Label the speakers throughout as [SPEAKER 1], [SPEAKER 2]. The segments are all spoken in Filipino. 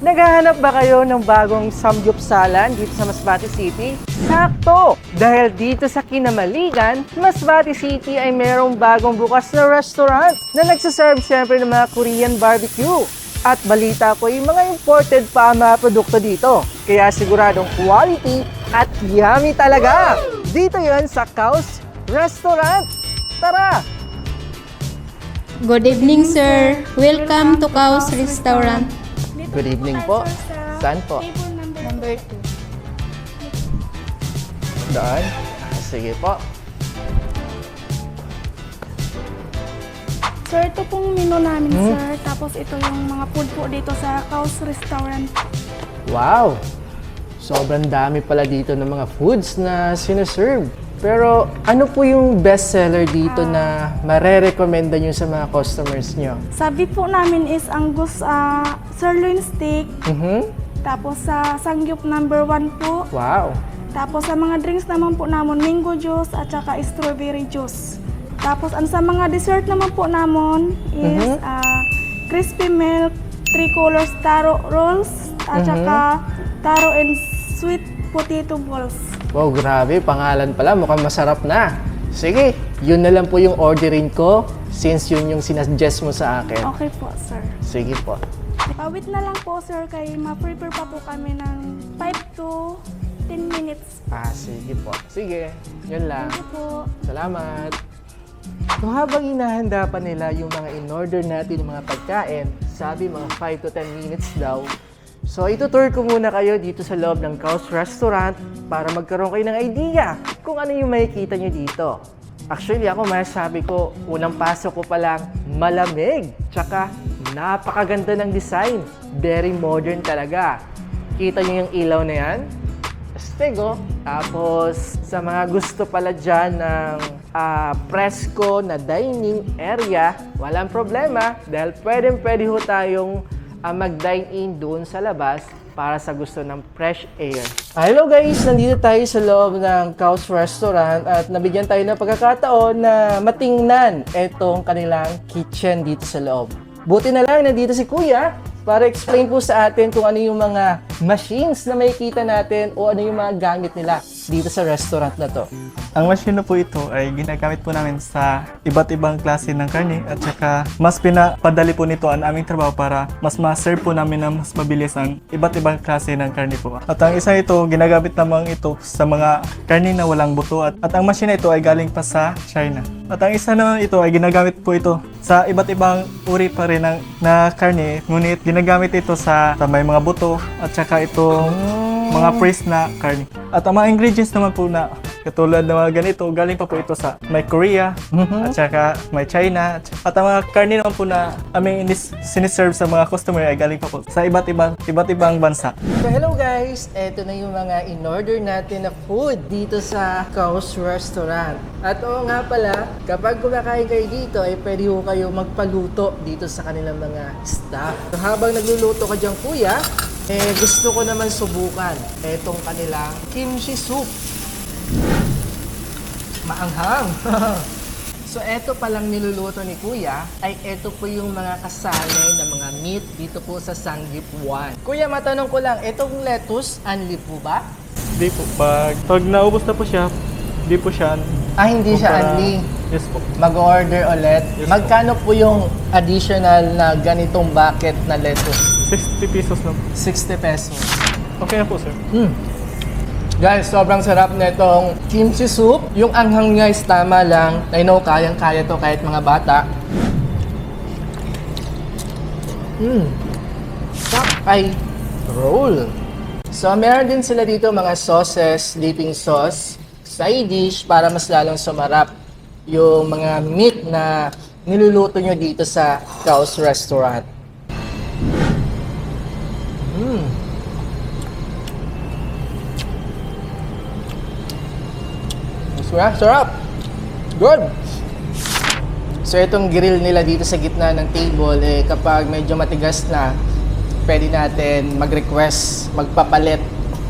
[SPEAKER 1] Naghahanap ba kayo ng bagong samgyupsalan dito sa Masbate City? Sakto! Dahil dito sa Kinamaligan, Masbate City ay merong bagong bukas na restaurant na nagsaserve syempre ng mga Korean barbecue. At balita ko yung mga imported pa ang mga produkto dito. Kaya siguradong quality at yummy talaga! Dito yon sa Kaus Restaurant! Tara!
[SPEAKER 2] Good evening, sir. Welcome to Kaus Restaurant.
[SPEAKER 1] Good evening po. Saan po?
[SPEAKER 2] Number 2.
[SPEAKER 1] Daan? Sige po.
[SPEAKER 3] Sir, ito pong menu namin,
[SPEAKER 1] Hmm?
[SPEAKER 3] sir. Tapos ito yung mga food po dito sa Kaus Restaurant.
[SPEAKER 1] Wow! Sobrang dami pala dito ng mga foods na sineserve. Pero ano po yung best seller dito na marerekomenda nyo sa mga customers nyo?
[SPEAKER 3] Sabi po namin is Angus ah, sirloin steak.
[SPEAKER 1] Mhm.
[SPEAKER 3] Tapos sa sangyup number one po.
[SPEAKER 1] Wow!
[SPEAKER 3] Tapos sa mga drinks naman po namin, mango juice at saka strawberry juice. Tapos ang sa mga dessert naman po namin is
[SPEAKER 1] Mhm.
[SPEAKER 3] ah, crispy milk, three colors taro rolls, at
[SPEAKER 1] Mhm.
[SPEAKER 3] saka taro and sweet potato balls.
[SPEAKER 1] Wow, grabe. Pangalan pala. Mukhang masarap na. Sige, yun na lang po yung ordering ko since yun yung sinasuggest mo sa akin.
[SPEAKER 3] Okay po, sir.
[SPEAKER 1] Sige po.
[SPEAKER 3] Pawit na lang po, sir, kay ma-prepare pa po kami ng 5 to 10 minutes.
[SPEAKER 1] Ah, sige po. Sige, yun lang.
[SPEAKER 3] Thank you po.
[SPEAKER 1] Salamat! So habang inahanda pa nila yung mga in-order natin ng mga pagkain, sabi mga 5 to 10 minutes daw. So itutour ko muna kayo dito sa loob ng Kaus Restaurant para magkaroon kayo ng idea kung ano yung makikita nyo dito. Actually ako masasabi ko, unang pasok ko pa lang, malamig. Tsaka napakaganda ng design. Very modern talaga. Kita nyo yung ilaw na yan? Stego. Tapos, sa mga gusto pala dyan ng ah, presko na dining area, walang problema dahil pwedeng pwede ho tayong ah, mag-dine in doon sa labas para sa gusto ng fresh air. Ah, hello guys! Nandito tayo sa loob ng Kaus Restaurant at nabigyan tayo ng pagkakataon na matingnan itong kanilang kitchen dito sa loob. Buti na lang nandito si Kuya para explain po sa atin kung ano yung mga machines na makikita natin o ano yung mga gamit nila dito sa restaurant na to.
[SPEAKER 4] Ang machine na po ito ay ginagamit po namin sa iba't ibang klase ng karne at saka mas pinapadali po nito ang aming trabaho para mas ma-serve po namin ng mas mabilis ang iba't ibang klase ng karne po. At ang isa ito, ginagamit namang ito sa mga karne na walang buto at, at ang machine na ito ay galing pa sa China. At ang isa naman ito ay ginagamit po ito sa iba't ibang uri pa rin ng, na karne ngunit ginagamit ito sa, sa may mga buto at saka itong mga freeze na karne. At ang mga ingredients naman po na katulad ng mga ganito, galing pa po ito sa may Korea, at saka may China, at ang mga karne naman po na aming inis- siniserve sa mga customer ay galing pa po sa iba't ibang iba't ibang bansa.
[SPEAKER 1] So hello guys! Ito na yung mga in-order natin na food dito sa Kaus Restaurant. At oo nga pala, kapag kumakain kayo dito, ay pwede ho kayo magpaluto dito sa kanilang mga staff. So habang nagluluto ka dyan kuya, eh gusto ko naman subukan etong kanilang kimchi soup. Maanghang! So, eto palang niluluto ni Kuya ay eto po yung mga kasali na mga meat dito po sa Sanggip 1. Kuya, matanong ko lang, etong lettuce, anli po ba?
[SPEAKER 4] Di po, pag, pag naubos na po siya, di po siya
[SPEAKER 1] Ah, hindi siya
[SPEAKER 4] kumpara-
[SPEAKER 1] anli.
[SPEAKER 4] Yes po.
[SPEAKER 1] Mag-order ulit.
[SPEAKER 4] Yes po.
[SPEAKER 1] Magkano po yung additional na ganitong bucket na lettuce?
[SPEAKER 4] 60 pesos lang.
[SPEAKER 1] 60 pesos.
[SPEAKER 4] Okay na po, sir.
[SPEAKER 1] Hmm. Guys, sobrang sarap na itong kimchi soup. Yung anghang niya is tama lang. I know, kayang-kaya to kahit mga bata. Hmm. Sakay roll. So, meron din sila dito mga sauces, dipping sauce, side para mas lalong sumarap yung mga meat na niluluto nyo dito sa Kaus Restaurant. Hmm. Sarap, sarap. Good. So itong grill nila dito sa gitna ng table, eh, kapag medyo matigas na, pwede natin mag-request, magpapalit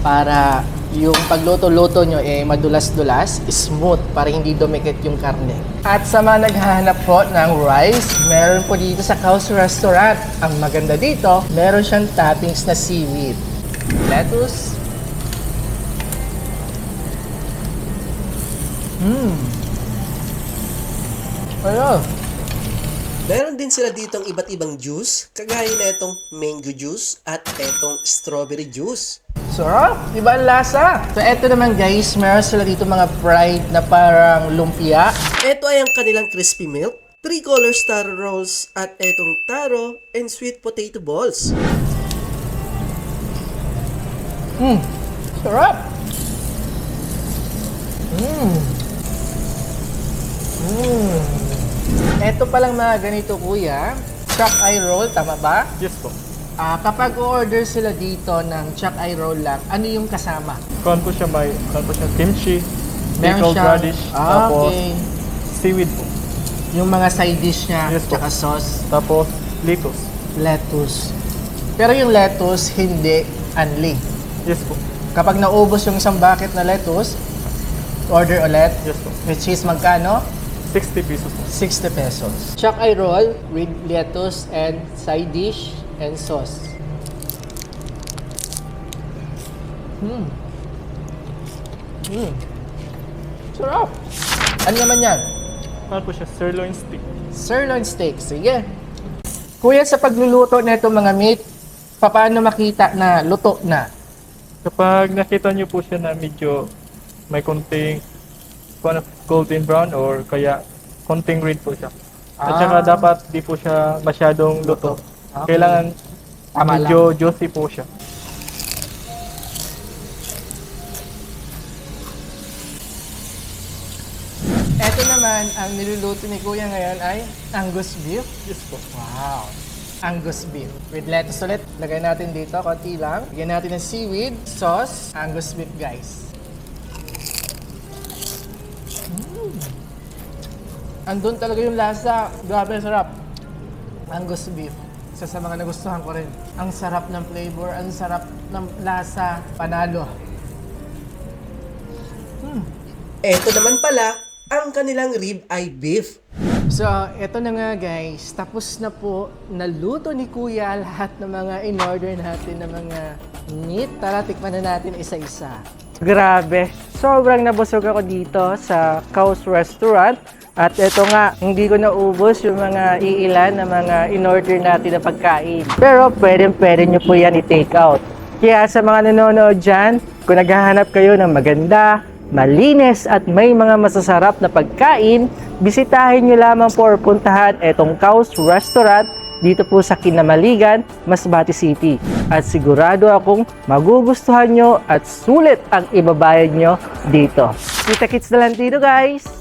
[SPEAKER 1] para yung pagluto-luto nyo eh madulas-dulas, smooth, para hindi dumikit yung karne. At sa mga naghahanap po ng rice, meron po dito sa Kaus Restaurant. Ang maganda dito, meron siyang toppings na seaweed. Lettuce. Mmm. Ano?
[SPEAKER 5] Meron din sila ditong iba't ibang juice, kagaya na itong mango juice at itong strawberry juice.
[SPEAKER 1] Sarap! Iba ang lasa? So, eto naman guys, meron sila dito mga fried na parang lumpia.
[SPEAKER 5] Ito ay ang kanilang crispy milk, three color star rolls at itong taro and sweet potato balls.
[SPEAKER 1] Hmm, sarap! Mmm. Mmm. Eto palang mga ganito kuya, chuck eye roll, tama ba?
[SPEAKER 4] Yes po.
[SPEAKER 1] Ah, kapag order sila dito ng chuck eye roll lang, ano yung kasama?
[SPEAKER 4] Kuhan po siya may, kuhan po siya kimchi, pickled
[SPEAKER 1] siyang-
[SPEAKER 4] radish,
[SPEAKER 1] Ah,
[SPEAKER 4] tapos
[SPEAKER 1] okay.
[SPEAKER 4] seaweed po.
[SPEAKER 1] Yung mga side dish niya,
[SPEAKER 4] Yes po.
[SPEAKER 1] tsaka sauce.
[SPEAKER 4] Tapos lettuce.
[SPEAKER 1] lettuce. Pero yung lettuce, hindi unli.
[SPEAKER 4] Yes po.
[SPEAKER 1] Kapag naubos yung isang bucket na lettuce, order ulit.
[SPEAKER 4] Yes po.
[SPEAKER 1] Which is magkano?
[SPEAKER 4] 60 pesos po.
[SPEAKER 1] 60 pesos. Chuck eye roll with lettuce and side dish and sauce. Hmm. Hmm. Sarap. Ano naman yan?
[SPEAKER 4] Kuhan po siya sirloin steak.
[SPEAKER 1] Sirloin steak. Sige. Kuya, sa pagluluto na itong mga meat, paano makita na luto na?
[SPEAKER 4] Kapag nakita niyo po siya na medyo may konting kuhan, golden brown or kaya konting red po siya. At
[SPEAKER 1] Ah.
[SPEAKER 4] saka dapat di po siya masyadong luto.
[SPEAKER 1] Okay.
[SPEAKER 4] Kailangan
[SPEAKER 1] Tama
[SPEAKER 4] medyo juicy po siya.
[SPEAKER 1] Ito naman, ang niluluto ni Kuya ngayon ay Angus beef.
[SPEAKER 4] Yes po.
[SPEAKER 1] Wow! Angus beef. With lettuce ulit. Lagay natin dito, konti lang. Lagyan natin ng seaweed, sauce, Angus beef guys. Mm. Andun talaga yung lasa. Grabe, sarap. Angus beef. Isa sa mga nagustuhan ko rin. Ang sarap ng flavor, ang sarap ng lasa. Panalo.
[SPEAKER 5] Ito naman pala ang kanilang rib eye beef.
[SPEAKER 1] So, eto na nga guys. Tapos na po naluto ni Kuya lahat ng mga in-order natin na mga meat. Tara, tikman na natin isa-isa. Grabe. Sobrang nabusog ako dito sa Kaus Restaurant. At eto nga, hindi ko naubos yung mga iilan na mga in-order natin na pagkain. Pero pwede-pwede nyo po yan i-take out. Kaya sa mga nanonood dyan, kung naghahanap kayo ng maganda, malinis at may mga masasarap na pagkain, bisitahin nyo lamang po or puntahan etong Kaus Restaurant dito po sa Kinamaligan, Masbate City. At sigurado akong magugustuhan nyo at sulit ang ibabayad nyo dito. Kita kits na lang dito guys!